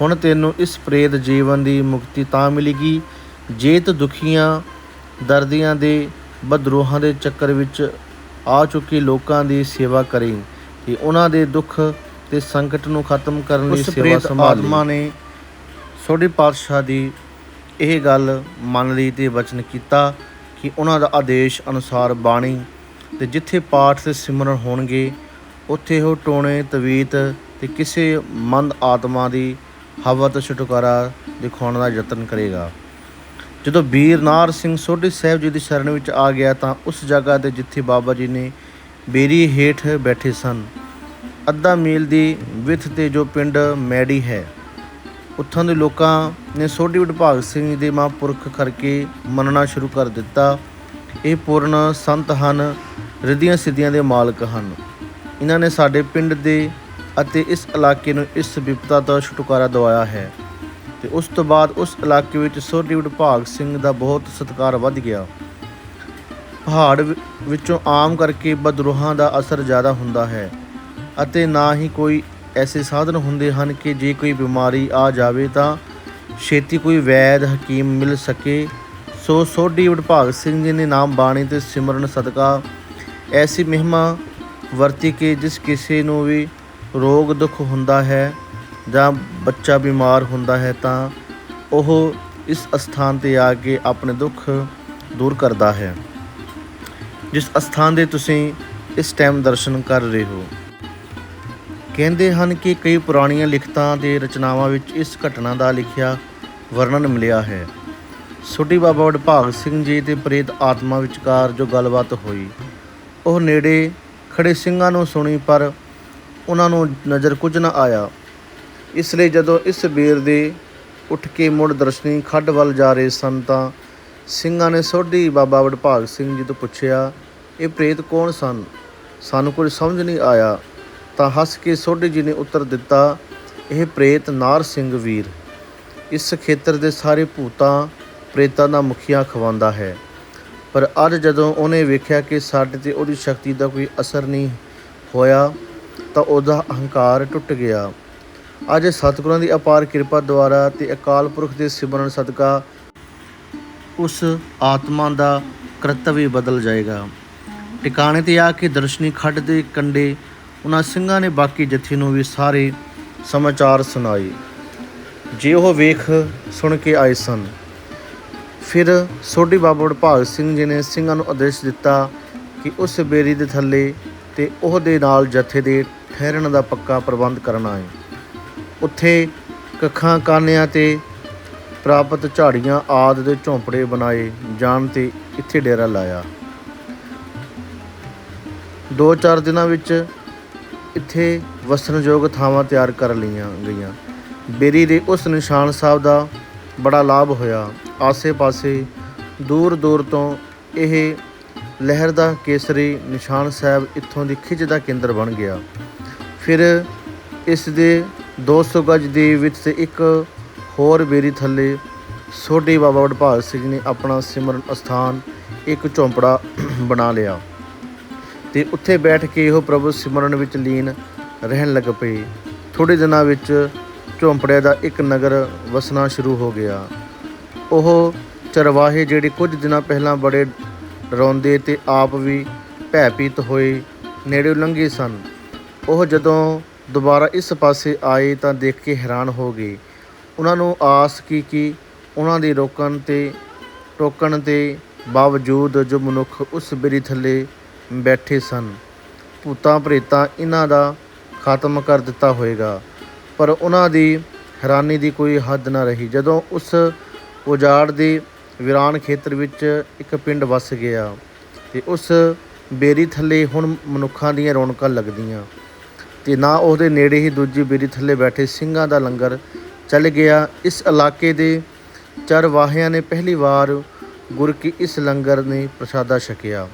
ਹੁਣ ਤੈਨੂੰ ਇਸ ਪ੍ਰੇਤ ਜੀਵਨ ਦੀ ਮੁਕਤੀ ਤਾਂ ਮਿਲੇਗੀ ਜੇ ਤੂੰ ਦੁਖੀਆਂ ਦਰਦੀਆਂ ਦੇ ਬਦਰੋਹਾਂ ਦੇ ਚੱਕਰ ਵਿੱਚ ਆ ਚੁੱਕੇ ਲੋਕਾਂ ਦੀ ਸੇਵਾ ਕਰੇ ਤੇ ਉਹਨਾਂ ਦੇ ਦੁੱਖ ਤੇ ਸੰਕਟ ਨੂੰ ਖਤਮ ਕਰਨ ਲਈ ਉਸ ਸੇਵਾ ਪ੍ਰੇਤ ਸੰਭਾਲੀ। ਆਤਮਾ ਨੇ ਸੋਢੀ ਪਾਤਸ਼ਾਹ ਦੀ ਇਹ ਗੱਲ ਮੰਨ ਲਈ ਤੇ ਵਚਨ ਕੀਤਾ ਕਿ ਉਹਨਾਂ ਦਾ ਆਦੇਸ਼ ਅਨੁਸਾਰ ਬਾਣੀ ਤੇ ਜਿੱਥੇ ਪਾਠ ਤੇ ਸਿਮਰਨ ਹੋਣਗੇ, ਉੱਥੇ ਉਹ ਟੋਣੇ, ਤਵੀਤ ਤੇ ਕਿਸੇ ਮੰਦ ਆਤਮਾ ਦੀ ਹਵਾ ਤੋਂ ਛੁਟਕਾਰਾ ਦਿਖਾਉਣ ਦਾ ਯਤਨ ਕਰੇਗਾ। ਜਦੋਂ ਵੀਰਨਾਰ ਸਿੰਘ ਸੋਢੀ ਸਾਹਿਬ ਜੀ ਦੀ ਸ਼ਰਨ ਵਿੱਚ ਆ ਗਿਆ ਤਾਂ ਉਸ ਜਗ੍ਹਾ ਤੇ ਜਿੱਥੇ ਬਾਬਾ ਜੀ ਨੇ ਬੇਰੀ ਹੇਠ ਬੈਠੇ ਸਨ, ਅੱਧਾ ਮੀਲ ਦੀ ਵਿੱਥ ਤੇ ਜੋ ਪਿੰਡ ਮੈੜੀ ਹੈ ਉੱਥੋਂ ਦੇ ਲੋਕਾਂ ਨੇ ਸੋਢੀ ਵਿਭਾਗ ਸਿੰਘ ਜੀ ਦੇ ਮਹਾਂਪੁਰਖ ਕਰਕੇ ਮੰਨਣਾ ਸ਼ੁਰੂ ਕਰ ਦਿੱਤਾ। ਇਹ ਪੂਰਨ ਸੰਤ ਹਨ, ਰਿਧੀਆਂ ਸਿੱਧੀਆਂ ਦੇ ਮਾਲਕ ਹਨ। ਇਹਨਾਂ ਨੇ ਸਾਡੇ ਪਿੰਡ ਦੇ ਅਤੇ ਇਸ ਇਲਾਕੇ ਨੂੰ ਇਸ ਵਿਪਤਾ ਤੋਂ ਛੁਟਕਾਰਾ ਦਿਵਾਇਆ ਹੈ ਤੇ ਉਸ ਤੋਂ ਬਾਅਦ ਉਸ ਇਲਾਕੇ ਵਿੱਚ ਸੋਢੀ ਵਿਭਾਗ ਸਿੰਘ ਦਾ ਬਹੁਤ ਸਤਿਕਾਰ ਵੱਧ ਗਿਆ। ਪਹਾੜ ਵਿੱਚੋਂ ਆਮ ਕਰਕੇ ਬਦਰੂਹਾਂ ਦਾ ਅਸਰ ਜ਼ਿਆਦਾ ਹੁੰਦਾ ਹੈ ਅਤੇ ਨਾ ਹੀ ਕੋਈ ਐਸੇ ਸਾਧਨ ਹੁੰਦੇ ਹਨ ਕਿ ਜੇ ਕੋਈ ਬਿਮਾਰੀ ਆ ਜਾਵੇ ਤਾਂ ਛੇਤੀ ਕੋਈ ਵੈਦ, ਹਕੀਮ ਮਿਲ ਸਕੇ। ਸੋ ਸੋਢੀ ਵਿਭਾਗ ਸਿੰਘ ਜੀ ਨੇ ਨਾਮ ਬਾਣੀ ਤੇ ਸਿਮਰਨ ਸਦਕਾ ਐਸੀ ਮਹਿਮਾ ਵਰਤੀ ਕਿ ਜਿਸ ਕਿਸੇ ਨੂੰ ਵੀ ਰੋਗ ਦੁੱਖ ਹੁੰਦਾ ਹੈ ਜਾਂ ਬੱਚਾ ਬਿਮਾਰ ਹੁੰਦਾ ਹੈ ਤਾਂ ਉਹ ਇਸ ਅਸਥਾਨ ਤੇ ਆ ਕੇ ਆਪਣੇ ਦੁੱਖ ਦੂਰ ਕਰਦਾ ਹੈ। ਜਿਸ ਅਸਥਾਨ ਦੇ ਤੁਸੀਂ ਇਸ ਟਾਈਮ ਦਰਸ਼ਨ ਕਰ ਰਹੇ ਹੋ। ਕਹਿੰਦੇ ਹਨ ਕਿ ਕਈ ਪੁਰਾਣੀਆਂ ਲਿਖਤਾਂ ਤੇ ਰਚਨਾਵਾਂ ਵਿੱਚ ਇਸ ਘਟਨਾ ਦਾ ਲਿਖਿਆ ਵਰਣਨ ਮਿਲਿਆ ਹੈ। ਸੋਢੀ ਬਾਬਾ ਵਡਭਾਗ ਸਿੰਘ ਜੀ ਤੇ ਪ੍ਰੇਤ ਆਤਮਾ ਵਿਚਕਾਰ ਜੋ ਗੱਲਬਾਤ ਹੋਈ, ਉਹ ਨੇੜੇ ਖੜੇ ਸਿੰਘਾਂ ਨੂੰ ਸੁਣੀ ਪਰ ਉਹਨਾਂ ਨੂੰ ਨਜ਼ਰ ਕੁਝ ਨਾ ਆਇਆ। ਇਸ ਲਈ ਜਦੋਂ ਇਸ ਬੀਰ ਦੇ ਉੱਠ ਕੇ ਮੁੜ ਦਰਸ਼ਨੀ ਖੱਡ ਵੱਲ ਜਾ ਰਹੇ ਸਨ ਤਾਂ ਸਿੰਘਾਂ ਨੇ ਸੋਢੀ ਬਾਬਾ ਵਡਭਾਗ ਸਿੰਘ ਜੀ ਤੋਂ ਪੁੱਛਿਆ, ਇਹ ਪ੍ਰੇਤ ਕੌਣ ਸਨ? ਸਾਨੂੰ ਕੁਝ ਸਮਝ ਨਹੀਂ ਆਇਆ। ਤਾਂ ਹੱਸ ਕੇ ਸੋਢੀ ਜੀ ਨੇ ਉੱਤਰ ਦਿੱਤਾ, ਇਹ ਪ੍ਰੇਤ ਨਾਰ ਸਿੰਘ ਵੀਰ, ਇਸ ਖੇਤਰ ਦੇ ਸਾਰੇ ਭੂਤਾਂ ਪ੍ਰੇਤਾਂ ਦਾ ਮੁਖੀਆ ਖਵਾਉਂਦਾ ਹੈ। ਪਰ ਅੱਜ ਜਦੋਂ ਉਹਨੇ ਵੇਖਿਆ ਕਿ ਸਾਡੇ ਤੇ ਉਹਦੀ ਸ਼ਕਤੀ ਦਾ ਕੋਈ ਅਸਰ ਨਹੀਂ ਹੋਇਆ, ਤਾਂ ਉਹਦਾ ਅਹੰਕਾਰ ਟੁੱਟ ਗਿਆ। ਅੱਜ ਸਤਿਗੁਰਾਂ ਦੀ ਅਪਾਰ ਕਿਰਪਾ ਦੁਆਰਾ ਤੇ ਅਕਾਲ ਪੁਰਖ ਦੇ ਸਿਮਰਨ ਸਦਕਾ ਉਸ ਆਤਮਾ ਦਾ ਕਰਤਵ ਵੀ ਬਦਲ ਜਾਏਗਾ। ਟਿਕਾਣੇ ਤੇ ਆ ਕੇ ਦਰਸ਼ਨੀ ਖੱਡ ਦੇ ਕੰਡੇ ਉਹਨਾਂ ਸਿੰਘਾਂ ਨੇ ਬਾਕੀ ਜਥੇ ਨੂੰ ਵੀ ਸਾਰੇ ਸਮਾਚਾਰ ਸੁਣਾਏ। ਜੇ ਉਹ ਵੇਖ ਸੁਣ ਕੇ ਆਏ ਸਨ, ਫਿਰ ਸੋਢੀ ਬਾਬਾ ਵਡਭਾਗ ਸਿੰਘ ਜੀ ਨੇ ਸਿੰਘਾਂ ਨੂੰ ਆਦੇਸ਼ ਦਿੱਤਾ ਕਿ ਉਸ ਬੇਰੀ ਦੇ ਥੱਲੇ ਤੇ ਉਹਦੇ ਨਾਲ ਜਥੇ ਦੇ ਠਹਿਰਣ ਦਾ ਪੱਕਾ ਪ੍ਰਬੰਧ ਕਰਨਾ ਹੈ ਉੱਥੇ ਕੱਖਾਂ, ਕਾਨਿਆਂ ਤੇ ਪ੍ਰਾਪਤ ਝਾੜੀਆਂ ਆਦ ਦੇ ਝੌਂਪੜੇ ਬਣਾਏ ਜਾਣ ਤੇ ਇੱਥੇ ਡੇਰਾ ਲਾਇਆ। ਦੋ ਚਾਰ ਦਿਨਾਂ ਵਿੱਚ ਇੱਥੇ ਵਸਣਯੋਗ ਥਾਵਾਂ ਤਿਆਰ ਕਰ ਲਈਆਂ ਗਈਆਂ। ਬੇਰੀ ਦੇ ਉਸ ਨਿਸ਼ਾਨ ਸਾਹਿਬ ਦਾ ਬੜਾ ਲਾਭ ਹੋਇਆ। ਆਸੇ-ਪਾਸੇ ਦੂਰ-ਦੂਰ ਤੋਂ ਇਹ ਲਹਿਰ ਦਾ ਕੇਸਰੀ ਨਿਸ਼ਾਨ ਸਾਹਿਬ ਇੱਥੋਂ ਦੀ ਖਿੱਚ ਦਾ ਕੇਂਦਰ ਬਣ ਗਿਆ। ਫਿਰ ਇਸ ਦੇ 200 ਗਜ ਦੇ ਵਿੱਚ ਤੇ ਇੱਕ ਹੋਰ ਬੇਰੀ ਥੱਲੇ ਸੋਢੀ ਬਾਬਾ ਵਡਭਾਗ ਸਿੰਘ ਨੇ ਆਪਣਾ ਸਿਮਰਨ ਅਸਥਾਨ ਇੱਕ ਝੌਂਪੜਾ ਬਣਾ ਲਿਆ। ਤੇ ਉੱਥੇ ਬੈਠ ਕੇ ਉਹ ਪ੍ਰਭੂ ਸਿਮਰਨ ਵਿੱਚ ਲੀਨ ਰਹਿਣ ਲੱਗ ਪਏ। ਥੋੜੇ ਦਿਨਾਂ ਵਿੱਚ ਝੌਂਪੜਿਆਂ ਦਾ ਇੱਕ ਨਗਰ ਵਸਣਾ ਸ਼ੁਰੂ ਹੋ ਗਿਆ। ਉਹ ਚਰਵਾਹੇ ਜਿਹੜੇ ਕੁਝ ਦਿਨਾਂ ਪਹਿਲਾਂ ਬੜੇ ਡਰਾਉਂਦੇ ਤੇ ਆਪ ਵੀ ਭੈਭੀਤ ਹੋਏ ਨੇੜੇ ਲੰਘੇ ਸਨ। ਉਹ ਜਦੋਂ ਦੁਬਾਰਾ ਇਸ ਪਾਸੇ ਆਏ ਤਾਂ ਦੇਖ ਕੇ ਹੈਰਾਨ ਹੋ ਗਏ। ਉਹਨਾਂ ਨੂੰ ਆਸ ਕੀ ਕਿ ਉਹਨਾਂ ਦੇ ਰੋਕਣ ਤੇ ਟੋਕਣ ਦੇ ਬਾਵਜੂਦ ਜੋ ਮਨੁੱਖ ਉਸ ਬੇਰੀ ਥੱਲੇ ਬੈਠੇ ਸਨ। ਭੂਤਾਂ ਪ੍ਰੇਤਾਂ ਇਹਨਾਂ ਦਾ ਖਾਤਮ ਕਰ ਦਿੱਤਾ ਹੋਵੇਗਾ ਪਰ ਉਹਨਾਂ ਦੀ ਹੈਰਾਨੀ ਦੀ ਕੋਈ ਹੱਦ ਨਾ ਰਹੀ। ਜਦੋਂ ਉਸ ਉਜਾੜ ਦੇ ਵਿਰਾਨ ਖੇਤਰ ਵਿੱਚ ਇੱਕ ਪਿੰਡ ਵਸ ਗਿਆ ਤੇ ਉਸ ਬੇਰੀ ਥੱਲੇ ਹੁਣ ਮਨੁੱਖਾਂ ਦੀਆਂ ਰੌਣਕਾਂ ਲੱਗਦੀਆਂ ਤੇ ਨਾ ਉਹਦੇ ਨੇੜੇ ਹੀ ਦੂਜੀ ਬੇਰੀ ਥੱਲੇ ਬੈਠੇ ਸਿੰਘਾਂ ਦਾ ਲੰਗਰ ਚੱਲ ਗਿਆ। ਇਸ ਇਲਾਕੇ ਦੇ ਚਰਵਾਹਿਆਂ ਨੇ ਪਹਿਲੀ ਵਾਰ ਗੁਰ ਕੀ ਇਸ ਲੰਗਰ ਨੇ ਪ੍ਰਸ਼ਾਦਾ ਛਕਿਆ।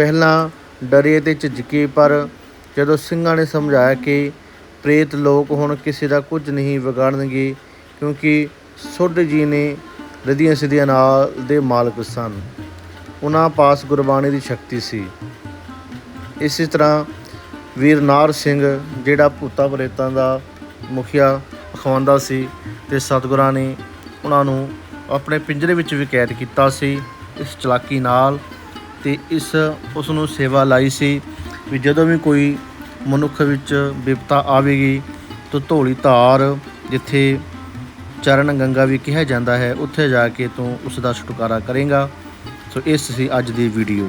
ਪਹਿਲਾਂ ਡਰੇ ਤੇ ਝਿਜਕੇ, ਪਰ ਜਦੋਂ ਸਿੰਘਾਂ ਨੇ ਸਮਝਾਇਆ ਕਿ ਪ੍ਰੇਤ ਲੋਕ ਹੁਣ ਕਿਸੇ ਦਾ ਕੁਝ ਨਹੀਂ ਵਿਗਾੜਨਗੇ, ਕਿਉਂਕਿ ਸੁੱਧ ਜੀ ਨੇ ਰਦੀਆਂ ਸਿੱਧੀਆਂ ਨਾਲ ਦੇ ਮਾਲਕ ਸਨ। ਉਹਨਾਂ ਪਾਸ ਗੁਰਬਾਣੀ ਦੀ ਸ਼ਕਤੀ ਸੀ। ਇਸੇ ਤਰ੍ਹਾਂ ਵੀਰਨਾਰ ਸਿੰਘ, ਜਿਹੜਾ ਭੂਤਾ ਪ੍ਰੇਤਾਂ ਦਾ ਮੁਖੀਆ ਖਵਾਉਂਦਾ ਸੀ ਤੇ ਸਤਿਗੁਰਾਂ ਨੇ ਉਹਨਾਂ ਨੂੰ ਆਪਣੇ ਪਿੰਜਰੇ ਵਿੱਚ ਵੀ ਕੈਦ ਕੀਤਾ ਸੀ, ਇਸ ਚਲਾਕੀ ਨਾਲ ਤੇ ਇਸ ਉਸ ਨੂੰ ਸੇਵਾ ਲਾਈ ਸੀ ਵੀ ਜਦੋਂ ਵੀ ਕੋਈ ਮਨੁੱਖ ਵਿੱਚ ਵਿਪਤਾ ਆਵੇਗੀ ਤਾਂ ਧੋਲੀ ਧਾਰ ਜਿੱਥੇ ਚਰਨ ਗੰਗਾ ਵੀ ਕਿਹਾ ਜਾਂਦਾ ਹੈ, ਉੱਥੇ ਜਾ ਕੇ ਤੂੰ ਉਸ ਦਾ ਛੁਟਕਾਰਾ ਕਰੇਗਾ। ਸੋ ਇਸ ਸੀ ਅੱਜ ਦੀ ਵੀਡੀਓ